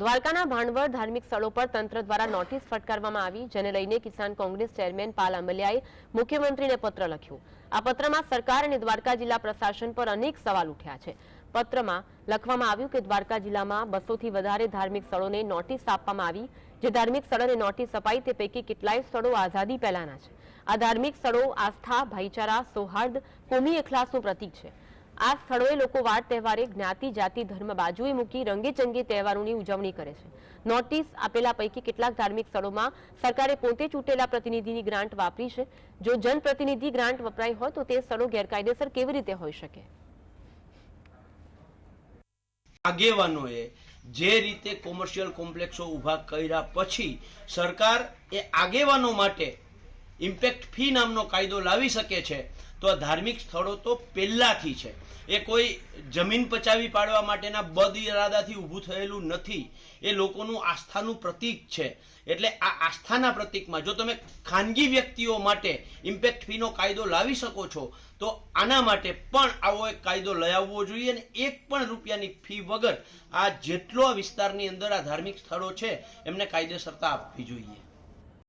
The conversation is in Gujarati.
દ્વારકાના ભાંડવડ ધાર્મિક સ્થળો પર તંત્ર દ્વારા નોટિસ ફટકારવામાં આવી, જેને લઈને કિસાન કોંગ્રેસ ચેરમેન પાલ આંબલિયાએ મુખ્યમંત્રીને પત્ર લખ્યો. આ પત્રમાં સરકાર અને દ્વારકા જિલ્લા પ્રશાસન પર અનેક સવાલ ઉઠ્યા છે. પત્રમાં લખવામાં આવ્યું કે દ્વારકા જિલ્લામાં બસોથી વધારે ધાર્મિક સ્થળોને નોટિસ આપવામાં આવી. જે ધાર્મિક સ્થળોને નોટિસ અપાઈ તે પૈકી કેટલાય સ્થળો આઝાદી પહેલાના છે. આ ધાર્મિક સ્થળો આસ્થા, ભાઈચારા, સૌહાર્દ કોમી એખલાસનું પ્રતીક છે. આ સ્થળોએ લોકો વાર તહેવારે જ્ઞાતિ, જાતિ, ધર્મ બાજુએ મૂકી રંગેચંગે તહેવારોની ઉજવણી કરે છે. નોટિસ આપેલા પૈકી કેટલાક ધાર્મિક સ્થળોમાં સરકારે પોતે ચૂંટેલા પ્રતિનિધિની ગ્રાન્ટ વાપરી છે. જો જનપ્રતિનિધિ ગ્રાન્ટ વપરાઈ હોય તો તે સ્થળો ગેરકાયદેસર કેવી રીતે હોઈ શકે? આગેવાનોએ જે રીતે કોમર્શિયલ કોમ્પ્લેક્સો ઊભા કર્યા પછી સરકાર એ આગેવાનો માટે ઇમ્પેક્ટ ફી નામનો કાયદો લાવી શકે છે, તો આ ધાર્મિક સ્થળો તો પહેલાથી છે. એ કોઈ જમીન પચાવી પાડવા માટેના બદ ઇરાદાથી ઊભું થયેલું નથી. એ લોકોનું આસ્થાનું પ્રતીક છે. એટલે આ આસ્થાના પ્રતીકમાં જો તમે ખાનગી વ્યક્તિઓ માટે ઇમ્પેક્ટ ફીનો કાયદો લાવી શકો છો, તો આના માટે પણ આવો એક કાયદો લઈ આવવો જોઈએ અને એક પણ રૂપિયાની ફી વગર આ જેટલો વિસ્તારની અંદર આ ધાર્મિક સ્થળો છે, એમને કાયદેસરતા આપવી જોઈએ.